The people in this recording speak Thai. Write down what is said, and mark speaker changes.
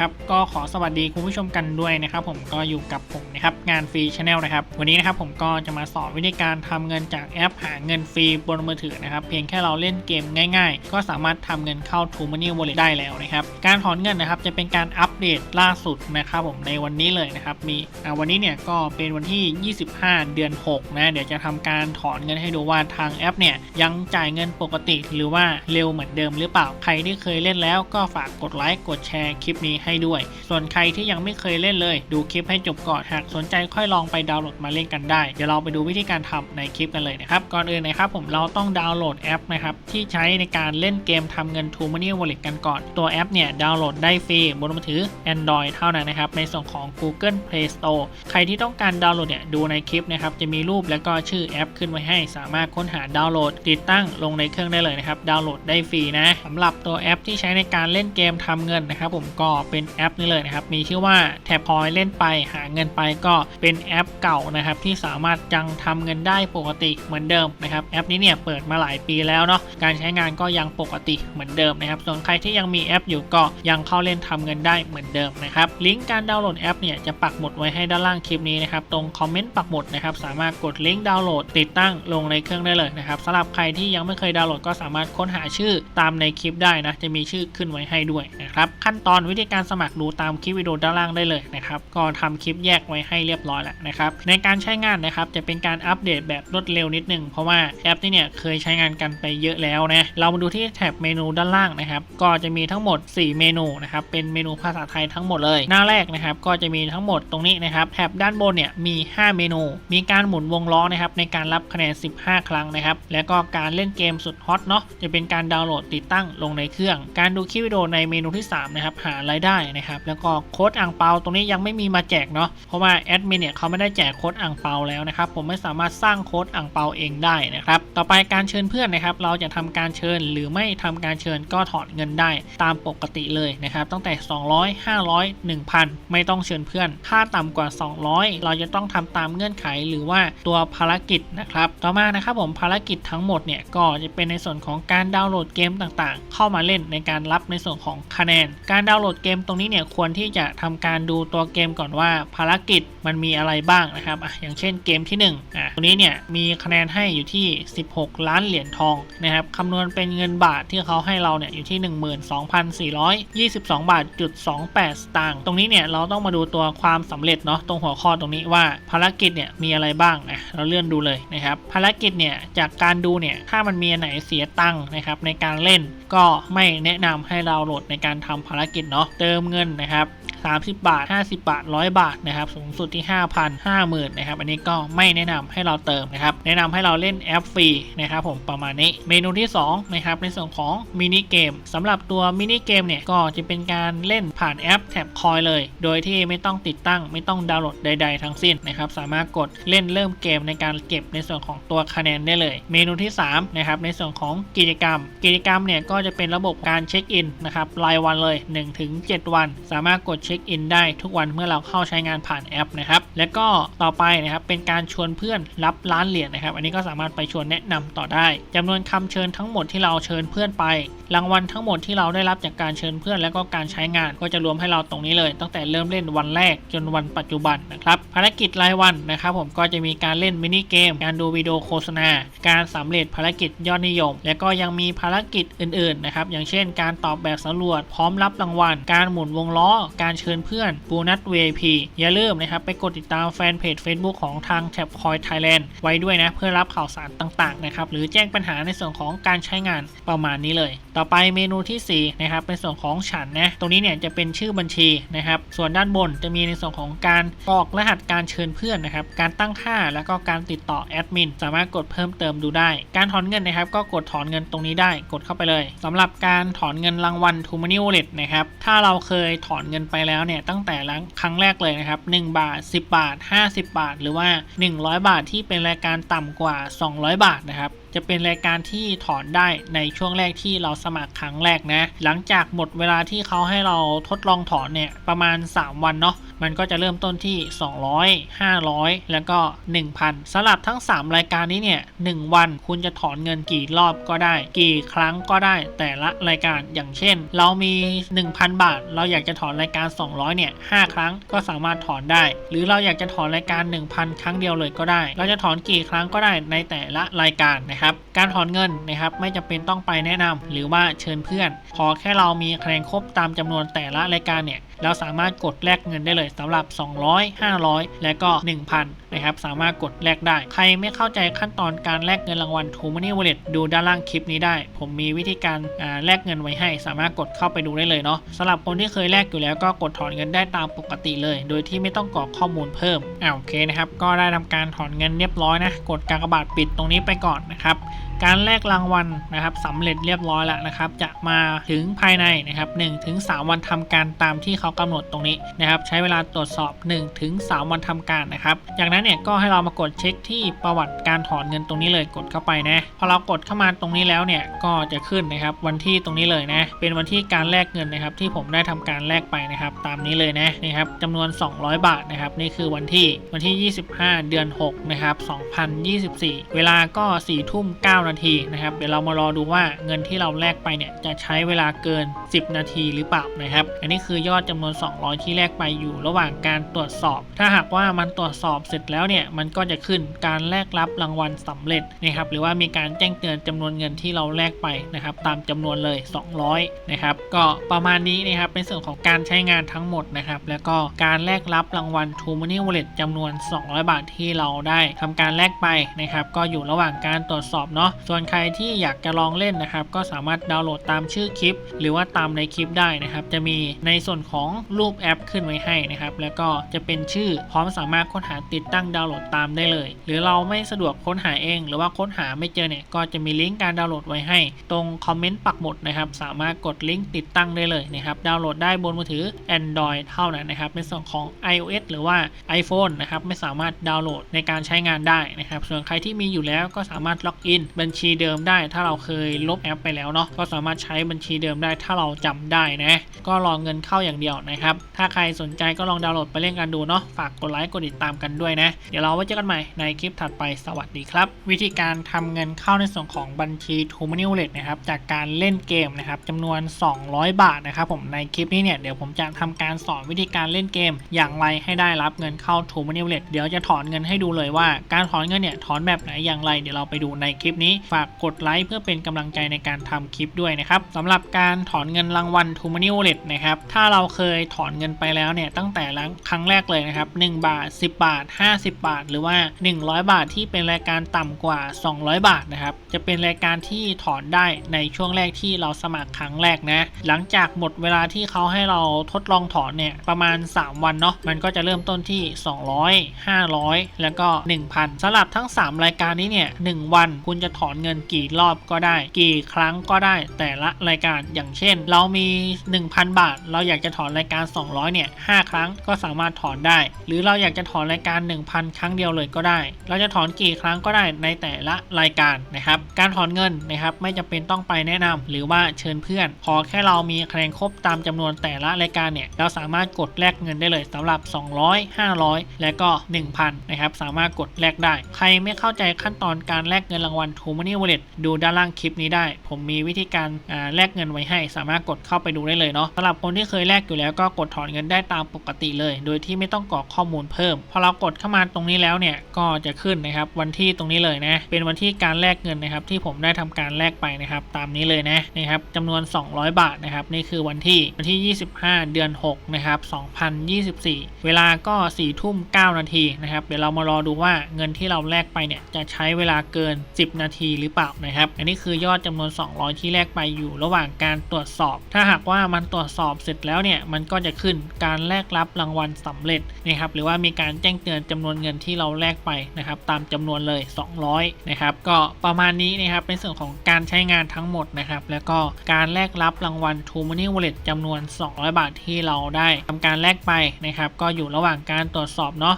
Speaker 1: ครับก็ขอสวัสดีคุณผู้ชมกันด้วยนะครับ ผมก็อยู่กับผมนะครับงานฟรีชาแนลนะครับ วันนี้นะครับผมก็จะมาสอนวิธีการทำเงินจากแอปหาเงินฟรีบนมือถือนะครับ เพียงแค่เราเล่นเกมง่าย ๆ ก็สามารถทำเงินเข้า t ูมันนี่วอลเล็ตได้แล้วนะครับ การถอนเงินนะครับจะเป็นการอัปเดตล่าสุดนะครับผมในวันนี้เลยนะครับ มีวันนี้เนี่ยก็เป็นวันที่ 25 เดือน 6 นะ เดี๋ยวจะทำการถอนเงินให้ดูว่าทางแอปเนี่ยยังจ่ายเงินปกติ หรือว่าเร็วเหมือนเดิมหรือเปล่าใครที่เคยเล่นแล้วก็ฝากกดไลค์กดแชร์คลิปนี้ให้ด้วย ส่วนใครที่ยังไม่เคยเล่นเลย ดูคลิปให้จบก่อนหากสนใจค่อยลองไปดาวน์โหลดมาเล่นกันได้ เดี๋ยวเราไปดูวิธีการทำในคลิปกันเลยนะครับ ก่อนอื่นนะครับผมเราต้องดาวน์โหลดแอปนะครับที่ใช้ในการเล่นเกมทำเงิน True Money Wallet กันก่อน ตัวแอปเนี่ยดาวน์โหลดได้ฟรีบนมือถือ Android เท่านั้นนะครับในส่วนของ Google Play Store ใครที่ต้องการดาวน์โหลดเนี่ยดูในคลิปนะครับจะมีรูปแล้วก็ชื่อแอปขึ้นไว้ให้ สามารถค้นหาดาวน์โหลด ติดตั้งลงในเครื่องได้เลยนะครับดาวน์โหลดได้ฟรีนะสำหรับตัวแอปที่ใช้ในการเล่นเกมทำเงินนะครับผมก็เป็นแอปนี้เลยนะครับ มีชื่อว่าแท็บพอยเล่นไปหาเงินไปก็เป็นแอปเก่านะครับ ที่สามารถยังทำเงินได้ปกติเหมือนเดิมนะครับแอปนี้เนี่ยเปิดมาหลายปีแล้วเนาะการใช้งานก็ยังปกติเหมือนเดิมนะครับ ส่วนใครที่ยังมีแอปอยู่ก็ยังเข้าเล่นทำเงินได้เหมือนเดิมนะครับลิงก์การดาวน์โหลดแอปเนี่ยจะปักหมุดไว้ให้ด้านล่างคลิปนี้นะครับตรงคอมเมนต์ปักหมุดนะครับสามารถกดลิงก์ดาวน์โหลดติดตั้งลงในเครื่องได้เลยนะครับสำหรับใครที่ยังไม่เคยดาวน์โหลดก็สามารถค้นหาชื่อตามในคลิปได้นะจะมีชื่อขึ้นไว้ให้ด้วยนะครับขั้นตอนวิธีการสมัครดูตามคลิปวิดีโอด้านล่างได้เลยนะครับก็ทำคลิปแยกไว้ให้เรียบร้อยแล้วนะครับในการใช้งานนะครับจะเป็นการอัปเดตแบบรวดเร็วนิดนึงเพราะว่าแอปนี้เนี่ยเคยใช้งานกันไปเยอะแล้วนะเรามาดูที่แท็บเมนูด้านล่างนะครับก็จะมีทั้งหมด 4 เมนูนะครับเป็นเมนูภาษาไทยทั้งหมดเลยหน้าแรกนะครับก็จะมีทั้งหมดตรงนี้นะครับแท็บด้านบนเนี่ยมี 5 เมนู มีการหมุนวงล้อนะครับในการรับคะแนน 15 ครั้งนะครับแล้วก็การเล่นเกมสุดฮอตเนาะจะเป็นการดาวน์โหลดติดตั้งลงในเครื่อง การดูคลิปวิดีโอในเมนูที่3นะครับหารายได้นะครับ แล้วก็โค้ดอ่างเปาตรงนี้ยังไม่มีมาแจกเนาะ เพราะว่าแอดมินเนี่ยเขาไม่ได้แจกโค้ดอ่างเปาแล้วนะครับ ผมไม่สามารถสร้างโค้ดอ่างเปาเองได้นะครับ ต่อไปการเชิญเพื่อนนะครับ เราจะทำการเชิญหรือไม่ทำการเชิญก็ถอนเงินได้ตามปกติเลยนะครับ ตั้งแต่ 200 500 1000 ไม่ต้องเชิญเพื่อน ถ้าต่ำกว่า 200 เราจะต้องทำตามเงื่อนไขหรือว่าตัวภารกิจนะครับ ต่อมานะครับผมภารกิจทั้งหมดเนี่ยก็จะเป็นในส่วนของการดาวน์โหลดเกมต่างๆ เข้ามาเล่นในการรับในส่วนของคะแนน การดาวน์โหลดเกมตรงนี้เนี่ยควรที่จะทำการดูตัวเกมก่อนว่าภารกิจมันมีอะไรบ้างนะครับอะอย่างเช่นเกมที่1อะตรงนี้เนี่ยมีคะแนนให้อยู่ที่ 16 ล้านเหรียญทองนะครับคำนวณเป็นเงินบาทที่เขาให้เราเนี่ยอยู่ที่ 12,422 บาทจุด28สตางค์ตรงนี้เนี่ยเราต้องมาดูตัวความสำเร็จเนาะตรงหัวข้อตรงนี้ว่าภารกิจเนี่ยมีอะไรบ้างอะเราเลื่อนดูเลยนะครับภารกิจเนี่ยจากการดูเนี่ยถ้ามันมีไหนเสียตังค์นะครับในการเล่นก็ไม่แนะนำให้เราโหลดในการทำภารกิจเนาะเติมเงินนะครับ 30 บาท 50 บาท 100 บาทนะครับสูงสุดที่ 5,000 50,000นะครับอันนี้ก็ไม่แนะนำให้เราเติมนะครับแนะนำให้เราเล่นแอปฟรีนะครับผมประมาณนี้เมนูที่2นะครับในส่วนของมินิเกมสำหรับตัวมินิเกมเนี่ยก็จะเป็นการเล่นผ่านแอปแท็บคอยเลย โดยที่ไม่ต้องติดตั้ง ไม่ต้องดาวน์โหลดใด ๆ ทั้งสิ้นนะครับสามารถกดเล่นเริ่มเกมในการเก็บในส่วนของตัวคะแนนได้เลย เมนูที่3นะครับในส่วนของกิจกรรม กิจกรรมเนี่ยก็จะเป็นระบบการเช็คอินนะครับรายวันเลย 1-7 วัน สามารถกดเช็คอินได้ทุกวันเมื่อเราเข้าใช้งานผ่านแอปนะครับ และก็ต่อไปนะครับเป็นการชวนเพื่อนรับล้านเหรียญนะครับ อันนี้ก็สามารถไปชวนแนะนำต่อได้จำนวนคำเชิญทั้งหมดที่เราเชิญเพื่อนไป รางวัลทั้งหมดที่เราได้รับจากการเชิญเพื่อน และก็การใช้งานก็จะรวมให้เราตรงนี้เลย ตั้งแต่เริ่มเล่นวันแรกจนวันปัจจุบันนะครับภารกิจรายวันนะครับ ผมก็จะมีการเล่นมินิเกม การดูวิดีโอโฆษณา การสำเร็จภารกิจยอดนิยม และก็ยังมีภารกิจอื่นๆนะครับอย่างเช่น การตอบแบบสำรวจพร้อมรับรางวัล การหมุนวงล้อการเชิญเพื่อนโบนัส VIP อย่าลืมนะครับไปกดติดตามแฟนเพจ Facebook ของทางแท็บคอยไทยแลนด์ไว้ด้วยนะ เพื่อรับข่าวสารต่างๆนะครับหรือแจ้งปัญหาในส่วนของการใช้งานประมาณนี้เลย ต่อไปเมนูที่4นะครับเป็นส่วนของฉันนะตรงนี้เนี่ยจะเป็นชื่อบัญชีนะครับส่วนด้านบนจะมีในส่วนของการกรอกรหัสการเชิญเพื่อนนะครับการตั้งค่าแล้วก็การติดต่อแอดมินสามารถกดเพิ่มเติมดูได้ การถอนเงินนะครับ ก็กดถอนเงินตรงนี้ได้กดเข้าไปเลยสำหรับการถอนเงินรางวัล t ูมานิวเลตนะครับถ้าเราเคยถอนเงินไปแล้วแล้วเนี่ยตั้งแต่ครั้งแรกเลยนะครับ 1 บาท 10 บาท 50 บาท หรือว่า 100 บาทที่เป็นรายการต่ำกว่า 200 บาทนะครับ จะเป็นรายการที่ถอนได้ในช่วงแรกที่เราสมัครครั้งแรกนะ หลังจากหมดเวลาที่เขาให้เราทดลองถอนเนี่ยประมาณ 3 วันเนาะมันก็จะเริ่มต้นที่ 200 500 แล้วก็ 1,000สำหรับทั้ง 3 รายการนี้เนี่ย1วันคุณจะถอนเงินกี่รอบก็ได้ กี่ครั้งก็ได้แต่ละรายการอย่างเช่น เรามี 1,000 บาท เราอยากจะถอนรายการ 200 เนี่ย 5 ครั้งก็สามารถถอนได้ หรือเราอยากจะถอนรายการ 1,000 ครั้งเดียวเลยก็ได้ เราจะถอนกี่ครั้งก็ได้ในแต่ละรายการนะครับการถอนเงินนะครับไม่จำเป็นต้องไปแนะนำหรือว่าเชิญเพื่อน ขอแค่เรามีคะแนนครบตามจำนวนแต่ละรายการเนี่ยเราสามารถกดแลกเงินได้เลยสำหรับ 200 500 และก็ 1,000 นะครับสามารถกดแลกได้ ใครไม่เข้าใจขั้นตอนการแลกเงินรางวัล t ู Money Wallet ดูด้านล่างคลิปนี้ได้ ผมมีวิธีการแลกเงินไว้ให้ สามารถกดเข้าไปดูได้เลยเนาะสำหรับคนที่เคยแลกอยู่แล้วก็กดถอนเงินได้ตามปกติเลย โดยที่ไม่ต้องกรอกข้อมูลเพิ่มอ่าโอเคนะครับ ก็ได้ทำการถอนเงินเรียบร้อยนะ กดกากบาทปิดตรงนี้ไปก่อนนะครับนะครับการแลกรางวัลนะครับสำเร็จเรียบร้อยแล้วนะครับ จะมาถึงภายในนะครับ1ถึง3วันทำการตามที่เขากำหนดตรงนี้นะครับ ใช้เวลาตรวจสอบ1ถึง3วันทำการนะครับจากนั้นเนี่ยก็ให้เรามากดเช็คที่ประวัติการถอนเงินตรงนี้เลยกดเข้าไปนะพอเรากดเข้ามาตรงนี้แล้วเนี่ยก็จะขึ้นนะครับวันที่ตรงนี้เลยนะเป็นวันที่การแลกเงินนะครับ ที่ผมได้ทำการแลกไปนะครับ ตามนี้เลยนะนะครับจำนวน 200 บาทนะครับนี่คือวันที่วันที่ 25 เดือน6นะครับ2024 เวลาก็4ทุ่ม9นาทีนะครับ เดี๋ยวเรามารอดูว่าเงินที่เราแลกไปเนี่ยจะใช้เวลาเกิน 10 นาทีหรือเปล่านะครับ อันนี้คือยอดจำนวน 200 ที่แลกไปอยู่ระหว่างการตรวจสอบ ถ้าหากว่ามันตรวจสอบเสร็จแล้วเนี่ยมันก็จะขึ้นการแลกรับรางวัลสำเร็จนะครับหรือว่ามีการแจ้งเตือนจำนวนเงินที่เราแลกไปนะครับตามจำนวนเลย 200 นะครับก็ประมาณนี้นะครับเป็นส่วนของการใช้งานทั้งหมดนะครับแล้วก็การแลกรับรางวัล t ู Money Wallet จำนวน 200 บาทที่เราได้ทำการแลกไปนะครับก็อยู่ระหว่างการตรวจสอบเนาะส่วนใครที่อยากจะลองเล่นนะครับ ก็สามารถดาวน์โหลดตามชื่อคลิป หรือว่าตามในคลิปได้นะครับ จะมีในส่วนของรูปแอปขึ้นไว้ให้นะครับ แล้วก็จะเป็นชื่อพร้อมสามารถค้นหาติดตั้งดาวน์โหลดตามได้เลย หรือเราไม่สะดวกค้นหาเอง หรือว่าค้นหาไม่เจอเนี่ยก็จะมีลิงก์การดาวน์โหลดไว้ให้ ตรงคอมเมนต์ปักหมุดนะครับสามารถกดลิงก์ติดตั้งได้เลยนะครับดาวน์โหลดได้บนมือถือ Android เท่านั้นนะครับในส่วนของ iOS หรือว่า iPhone นะครับไม่สามารถดาวน์โหลดในการใช้งานได้นะครับส่วนใครที่มีอยู่แล้วก็สามารถล็อกอินบััญชีเดิมได้ ถ้าเราเคยลบแอปไปแล้วเนาะก็สามารถใช้บัญชีเดิมได้ถ้าเราจำได้นะก็รอเงินเข้าอย่างเดียวนะครับ ถ้าใครสนใจก็ลองดาวน์โหลดไปเล่นกันดูเนาะฝากกดไลค์กดติดตามกันด้วยนะ เดี๋ยวเราไว้เจอกันใหม่ในคลิปถัดไปสวัสดีครับ วิธีการทำเงินเข้าในส่วนของบัญชี t ู Money Wallet นะครับจากการเล่นเกมนะครับจำนวน 200 บาทนะครับผมในคลิปนี้เนี่ยเดี๋ยวผมจะทำการสอนวิธีการเล่นเกม อย่างไรให้ได้รับเงินเข้า t ู Money Wallet เดี๋ยวจะถอนเงินให้ดูเลยว่า การถอนเงินเนี่ยถอนแบบไหนอย่างไร เดี๋ยวเราไปดูในคลิปนี้ฝากกดไลค์เพื่อเป็นกำลังใจในการทำคลิปด้วยนะครับสำหรับการถอนเงินรางวัล t ู Money Wallet นะครับถ้าเราเคยถอนเงินไปแล้วเนี่ยตั้งแต่ครั้งแรกเลยนะครับ1บาท 10 บาท 50 บาท หรือว่า 100 บาทที่เป็นรายการต่ำกว่า 200 บาทนะครับจะเป็นรายการที่ถอนได้ในช่วงแรกที่เราสมัครครั้งแรกนะหลังจากหมดเวลาที่เขาให้เราทดลองถอนเนี่ยประมาณ 3 วันเนาะมันก็จะเริ่มต้นที่ 200 500 แล้วก็ 1,000สำหรับทั้ง 3 รายการนี้เนี่ย1วันคุณจะถอนเงินกี่รอบก็ได้ กี่ครั้งก็ได้ แต่ละรายการอย่างเช่น เรามี 1,000 บาท เราอยากจะถอนรายการ 200เนี่ย5ครั้งก็สามารถถอนได้ หรือเราอยากจะถอนรายการ 1,000 ครั้งเดียวเลยก็ได้ เราจะถอนกี่ครั้งก็ได้ในแต่ละรายการนะครับ การถอนเงินนะครับไม่จำเป็นต้องไปแนะนำหรือว่าเชิญเพื่อนขอแค่เรามีคะแนนครบตามจำนวนแต่ละรายการเนี่ยเราสามารถกดแลกเงินได้เลยสำหรับ 200 500 และก็ 1,000นะครับสามารถกดแลกได้ ใครไม่เข้าใจขั้นตอนการแลกเงินรางวัล t ู Money Wallet ดูด้านล่างคลิปนี้ได้ ผมมีวิธีการแลกเงินไว้ให้ สามารถกดเข้าไปดูได้เลยเนาะสำหรับคนที่เคยแลกอยู่แล้วก็กดถอนเงินได้ตามปกติเลย โดยที่ไม่ต้องกรอกข้อมูลเพิ่ม พอเรากดเข้ามาตรงนี้แล้วเนี่ยก็จะขึ้นนะครับวันที่ตรงนี้เลยนะเป็นวันที่การแลกเงินนะครับที่ผมได้ทำการแลกไปนะครับตามนี้เลยนะนะครับจำนวน 200 บาทนะครับนี่คือวันที่วันที่ 25 เดือน 6 นะครับ 2024 เวลาก็4ทุ่ม9นาทีนะครับเดี๋ยวเรามารอดูว่าเงินที่เราแลกไปเนี่ยจะใช้เวลาเกิน 10 นาทีหรือเปล่านะครับ อันนี้คือยอดจำนวน 200 ที่แลกไปอยู่ระหว่างการตรวจสอบ ถ้าหากว่ามันตรวจสอบเสร็จแล้วเนี่ยมันก็จะขึ้นการแลกรับรางวัลสำเร็จนะครับหรือว่ามีการแจ้งเตือนจำนวนเงินที่เราแลกไปนะครับตามจำนวนเลย 200นะครับก็ประมาณนี้นะครับเป็นส่วนของการใช้งานทั้งหมดนะครับแล้วก็การแลกรับรางวัล t ู Money Wallet จำนวน 200 บาทที่เราได้ทำการแลกไปนะครับก็อยู่ระหว่างการตรวจสอบเนาะ